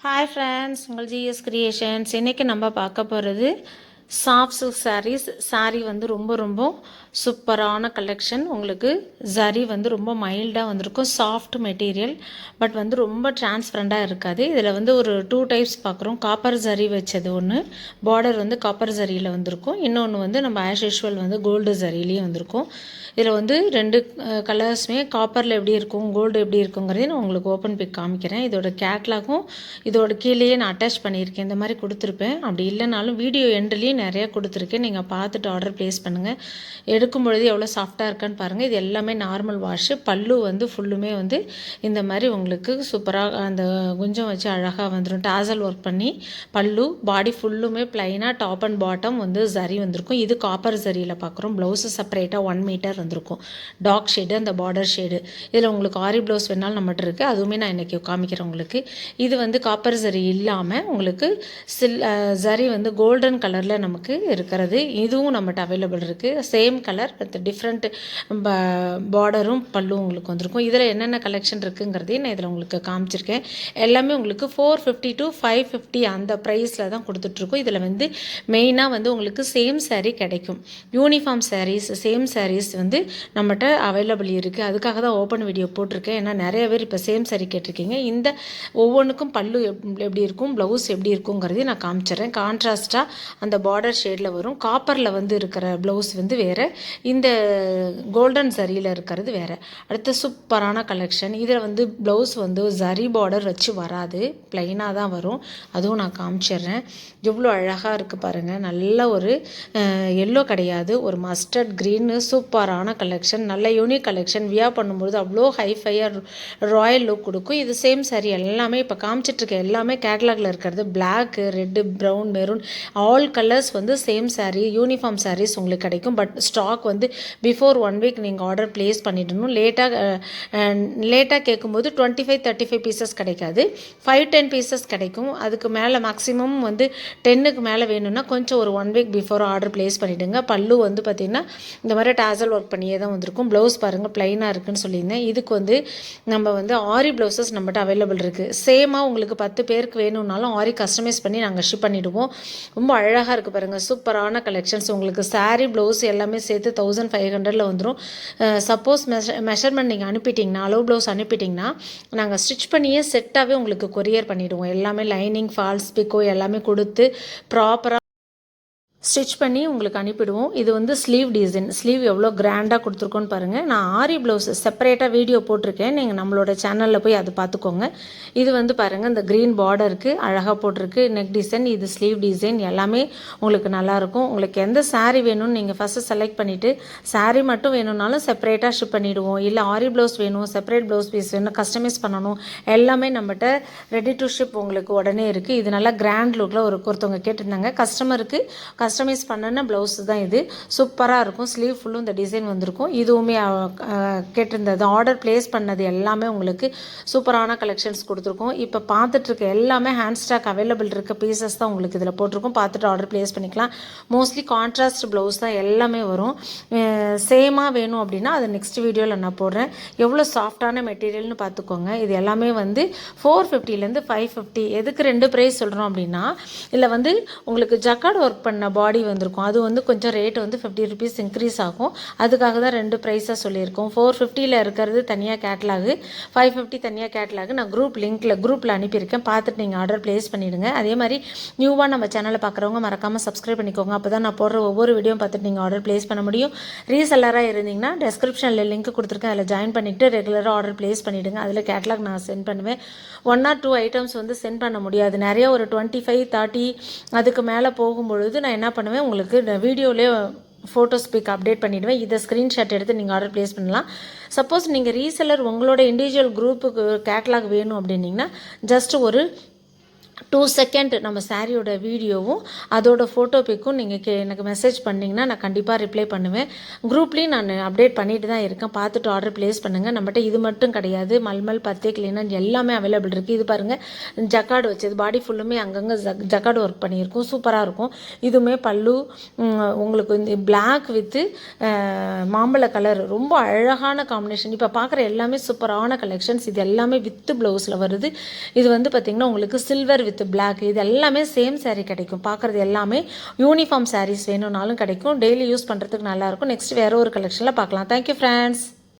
Hi friends உங்கள் GS creations இன்றைக்கி நம்ம பார்க்க போகிறது சாஃப்ட் சில்க் சாரீஸ் சாரீ வந்து ரொம்ப ரொம்ப சூப்பரான கலெக்ஷன் உங்களுக்கு ஜரி வந்து ரொம்ப மைல்டாக வந்திருக்கும் சாஃப்ட் மெட்டீரியல் பட் வந்து ரொம்ப டிரான்ஸ்பரண்ட்டாக இருக்காது. இதில் வந்து ஒரு டூ டைப்ஸ் பார்க்குறோம் காப்பர் ஜரி வச்சது ஒன்று பார்டர் வந்து காப்பர் ஜரியில் வந்திருக்கும். இன்னொன்று வந்து நம்ம ஆஷ் யூஷுவல் வந்து கோல்டு ஜரிலையும் வந்திருக்கும். இதில் வந்து ரெண்டு கலர்ஸுமே காப்பரில் எப்படி இருக்கும் கோல்டு எப்படி இருக்குங்கிறதையும் நான் உங்களுக்கு ஓப்பன் பிக் காமிக்கிறேன். இதோட கேட்லாகும் இதோட கீழேயே நான் அட்டாச் பண்ணியிருக்கேன். இந்த மாதிரி கொடுத்துருப்பேன். அப்படி இல்லைனாலும் வீடியோ எண்ட்லேயும் நிறைய கொடுத்துருக்கேன். நீங்கள் பார்த்துட்டு ஆர்டர் ப்ளேஸ் பண்ணுங்கள் எடுக்கும் பொழுது எவ்வளோ சாஃப்டாக இருக்கான்னு பாருங்கள் இது எல்லாமே நார்மல் வாஷு பல்லு வந்து ஃபுல்லுமே வந்து இந்த மாதிரி உங்களுக்கு சூப்பராக அந்த குஞ்சம் வச்சு அழகாக வந்துடும் டாசல் ஒர்க் பண்ணி பல்லு பாடி ஃபுல்லுமே ப்ளைனாக டாப் அண்ட் பாட்டம் வந்து சரி வந்திருக்கும். இது காப்பர் சரியில் பார்க்குறோம் ப்ளவுஸு செப்பரேட்டாக ஒன் மீட்டர் வந்திருக்கும். டாக் ஷேடு அந்த பார்டர் ஷேடு இதில் உங்களுக்கு ஆரி ப்ளவுஸ் வேணாலும் நம்மகிட்ட இருக்குது அதுவுமே நான் இன்றைக்கி காமிக்கிறேன் உங்களுக்கு. இது வந்து காப்பர் சரி இல்லாமல் உங்களுக்கு சில் சரி வந்து கோல்டன் கலரில் நமக்கு இருக்கிறது. இதுவும் நம்மகிட்ட அவைலபிள் இருக்குது சேம் கலர் வித் டிஃப்ரெண்ட் பார்டரும் பல்லும் உங்களுக்கு வந்திருக்கும். இதில் என்னென்ன கலெக்ஷன் இருக்குங்கிறதையும் நான் இதில் உங்களுக்கு காமிச்சிருக்கேன். எல்லாமே உங்களுக்கு four fifty to five fifty அந்த ப்ரைஸில் தான் கொடுத்துட்ருக்கோம். இதில் வந்து மெயினாக வந்து உங்களுக்கு சேம் saree கிடைக்கும். யூனிஃபார்ம் சாரீஸ் சேம் சாரீஸ் வந்து நம்மகிட்ட அவைலபிள் இருக்குது அதுக்காக தான் ஓப்பன் வீடியோ போட்டிருக்கேன். ஏன்னா நிறைய பேர் இப்போ சேம் சாரீ கேட்டிருக்கீங்க. இந்த ஒவ்வொன்றுக்கும் பல்லு எப் எப்படி இருக்கும் ப்ளவுஸ் எப்படி இருக்குங்கிறதையும் நான் காமிச்சிடுறேன் கான்ட்ராஸ்ட்டாக அந்த பார்டர் ஷேடில் வரும். காப்பரில் வந்து இருக்கிற ப்ளவுஸ் வந்து வேறு. இந்த கோல்டன் சரியில் இருக்கிறது வேறு. அடுத்து சூப்பரான கலெக்ஷன் இதில் வந்து ப்ளவுஸ் வந்து ஜரி பார்டர் வச்சு வராது. ப்ளைனாக தான் வரும். அதுவும் நான் காமிச்சிடுறேன். எவ்வளோ அழகாக இருக்குது பாருங்கள் நல்ல ஒரு எல்லோ கிடையாது. ஒரு மஸ்டர்ட் க்ரீனு சூப்பரான கலெக்ஷன் நல்ல யூனிக் கலெக்ஷன் வியா பண்ணும்பொழுது அவ்வளோ ஹைஃபையாக ராயல் லுக் கொடுக்கும். இது சேம் சரி எல்லாமே இப்போ காமிச்சிட்ருக்க எல்லாமே கேட்லாகில் இருக்கிறது. Black red brown maroon all colours வந்து சேம் சாரீ யூனிஃபார்ம் சாரீஸ் உங்களுக்கு கிடைக்கும். பட் ஸ்டாக் வந்து பிஃபோர் ஒன் வீக் நீங்கள் ஆர்டர் ப்ளேஸ் பண்ணிடணும். லேட்டாக லேட்டாக கேட்கும்போது twenty five thirty five pieces கிடைக்காது. ஃபைவ் டென் பீசஸ் கிடைக்கும். அதுக்கு மேலே மேக்ஸிமம் வந்து டென்னுக்கு மேலே வேணும்னா கொஞ்சம் ஒரு one week before order place பண்ணிவிடுங்க பல்லு வந்து பார்த்திங்கன்னா இந்த மாதிரி டாசல் ஒர்க் பண்ணியே தான் வந்திருக்கும். ப்ளவுஸ் பாருங்கள் ப்ளைனாக இருக்குன்னு சொல்லியிருந்தேன். இதுக்கு வந்து நம்ம வந்து ஆரி ப்ளவுசஸ் நம்மகிட்ட அவைலபிள் இருக்குது சேமாக உங்களுக்கு பத்து பேருக்கு வேணும்னாலும் ஆரி கஸ்டமைஸ் பண்ணி நாங்கள் ஷிப் பண்ணிவிடுவோம் ரொம்ப அழகாக இருக்குது பாருங்கள் சூப்பரான கலெக்ஷன்ஸ் உங்களுக்கு சாரீ ப்ளவுஸ் எல்லாமே சேர்த்து தௌசண்ட் ஃபைவ் ஹண்ட்ரடில் வந்துடும் சப்போஸ் மெஷ மெஷர்மெண்ட் நீங்கள் அனுப்பிட்டிங்கன்னா அளவு ப்ளவுஸ் அனுப்பிட்டிங்கன்னா நாங்கள் ஸ்டிச் பண்ணியே செட்டாகவே உங்களுக்கு கொரியர் பண்ணிவிடுவோம் எல்லாமே லைனிங் ஃபால்ஸ் பிக்கோ எல்லாமே கொடுத்து ப்ராப்பராக ஸ்டிச் பண்ணி உங்களுக்கு அனுப்பிடுவோம். இது வந்து ஸ்லீவ் டிசைன் ஸ்லீவ் எவ்வளோ கிராண்டாக கொடுத்துருக்கோன்னு பாருங்கள் நான் ஆரி ப்ளவுஸ் செப்பரேட்டாக வீடியோ போட்டிருக்கேன். நீங்கள் நம்மளோட சேனலில் போய் அதை பார்த்துக்கோங்க. இது வந்து பாருங்கள் இந்த க்ரீன் பார்டருக்கு அழகாக போட்டிருக்கு. நெக் டிசைன் இது ஸ்லீவ் டிசைன் எல்லாமே உங்களுக்கு நல்லாயிருக்கும் உங்களுக்கு எந்த சாரீ வேணும்னு நீங்கள் ஃபஸ்ட்டு செலக்ட் பண்ணிவிட்டு சாரீ மட்டும் வேணும்னாலும் செப்பரேட்டாக ஷிப் பண்ணிவிடுவோம் இல்லை ஆரி ப்ளவுஸ் வேணும் செப்பரேட் ப்ளவுஸ் பீஸ் வேணும் கஸ்டமைஸ் பண்ணணும். எல்லாமே நம்மகிட்ட ரெடி டு ஷிப் உங்களுக்கு உடனே இருக்குது இது நல்லா கிராண்ட் லுக்கில் ஒரு ஒருத்தவங்க கேட்டிருந்தாங்க. கஸ்டமருக்கு கஸ்ட கஸ்டமைஸ் பண்ணன ப்ளவுஸ் தான் இது. சூப்பராக இருக்கும். ஸ்லீவ் ஃபுல்லும் இந்த டிசைன் வந்திருக்கும். இதுவுமே கேட்டிருந்தது. ஆர்டர் ப்ளேஸ் பண்ணது எல்லாமே உங்களுக்கு சூப்பரான கலெக்ஷன்ஸ் கொடுத்துருக்கோம். இப்போ பார்த்துட்ருக்க எல்லாமே ஹேண்ட் ஸ்டாக் அவைலபிள் இருக்க பீசஸ் தான் உங்களுக்கு இதில் போட்டிருக்கோம். பார்த்துட்டு ஆர்டர் ப்ளேஸ் பண்ணிக்கலாம். மோஸ்ட்லி கான்ட்ராஸ்ட் ப்ளவுஸ் தான் எல்லாமே வரும். சேமாக வேணும் அப்படின்னா அதை நெக்ஸ்ட் வீடியோவில் நான் போடுறேன். எவ்வளோ சாஃப்டான மெட்டீரியல்னு பார்த்துக்கோங்க. இது எல்லாமே வந்து ஃபோர் ஃபிஃப்டிலேருந்து ஃபைவ் ஃபிஃப்டி எதுக்கு ரெண்டு ப்ரைஸ் சொல்கிறோம் அப்படின்னா இதில் வந்து உங்களுக்கு ஜக்கார்டு ஒர்க் பண்ண பாடி வந்திருக்கும். அது வந்து கொஞ்சம் ரேட் வந்து ஃபிஃப்டி ருபீஸ் இன்க்ரீஸ் ஆகும். அதுக்காக தான் ரெண்டு ப்ரைஸாக சொல்லியிருக்கோம். ஃபோர் ஃபிஃப்டியில் இருக்கிறது தனியாக கேட்லாகு ஃபைவ் ஃபிஃப்டி தனியாக கேட்லாகு நான் குரூப் லிங்க்கில் குரூப்பில் அனுப்பியிருக்கேன். பார்த்துட்டு நீங்கள் ஆர்டர் ப்ளேஸ் பண்ணிவிடுங்க அதே மாதிரி நியூவாக நம்ம சேனலை பார்க்குறவங்க மறக்காமல் சப்ஸ்கிரைப் பண்ணிக்கோங்க. அப்போ தான் நான் போடுற ஒவ்வொரு வீடியோ பார்த்துட்டு நீங்கள் ஆர்டர் ப்ளேஸ் பண்ண முடியும். ரீசெல்லராக இருந்தீங்கன்னா டெஸ்கிரிப்ஷனில் லிங்க் கொடுத்துருக்கேன். அதில் ஜாயின் பண்ணிவிட்டு ரெகுலராக ஆர்டர் ப்ளேஸ் பண்ணிவிடுங்க அதில் கேட்லாக் நான் சென்ட் பண்ணுவேன். ஒன் ஆர் டூ ஐட்டம்ஸ் வந்து சென்ட் பண்ண முடியாது. நிறைய ஒரு டுவெண்ட்டி ஃபைவ் தேர்ட்டி அதுக்கு மேலே போகும்பொழுது நான் என்ன பண்ணுவேன். உங்களுக்கு வீடியோலேயே ஃபோட்டோஸ் பிக் அப்டேட் பண்ணிவிடுவேன் இதை ஸ்க்ரீன்ஷாட் எடுத்து நீங்கள் ஆர்டர் ப்ளேஸ் பண்ணலாம். சப்போஸ் நீங்கள் ரீசெல்லர் உங்களோட இண்டிவிஜுவல் குரூப்புக்கு கேட்லாக் வேணும் அப்படின்னீங்கன்னா ஜஸ்ட் ஒரு டூ செகண்ட் நம்ம சாரியோட வீடியோவும் அதோட ஃபோட்டோ பிக்கும் நீங்கள் கே எனக்கு மெசேஜ் பண்ணிங்கன்னா நான் கண்டிப்பாக ரிப்ளை பண்ணுவேன். குரூப்லேயும் நான் அப்டேட் பண்ணிட்டு தான் இருக்கேன். பார்த்துட்டு ஆர்டர் ப்ளேஸ் பண்ணுங்கள் நம்மகிட்ட இது மட்டும் கிடையாது. மல்மல் பத்தே கிளீனர் எல்லாமே அவைலபிள் இருக்குது இது பாருங்கள் ஜக்காடு வச்சது. பாடி ஃபுல்லுமே அங்கங்கே ஜக் ஜக்காடு ஒர்க் பண்ணியிருக்கும். சூப்பராக இருக்கும். இதுவுமே பல்லு உங்களுக்கு இந்த பிளாக் வித்து மாம்பழ கலர் ரொம்ப அழகான காம்பினேஷன் இப்போ பார்க்குற எல்லாமே சூப்பரான கலெக்ஷன்ஸ் இது எல்லாமே வித்து ப்ளவுஸில் வருது. இது வந்து பார்த்திங்கன்னா உங்களுக்கு சில்வர் வித் பிளாக் இது எல்லாமே சேம் சாரீ கிடைக்கும். பார்க்குறது எல்லாமே யூனிஃபார்ம் சாரீஸ் வேணும்னாலும் கிடைக்கும். டெய்லி யூஸ் பண்ணுறதுக்கு நல்லாயிருக்கும் நெக்ஸ்ட் வேறு ஒரு கலெக்ஷனில் பார்க்கலாம். Thank you friends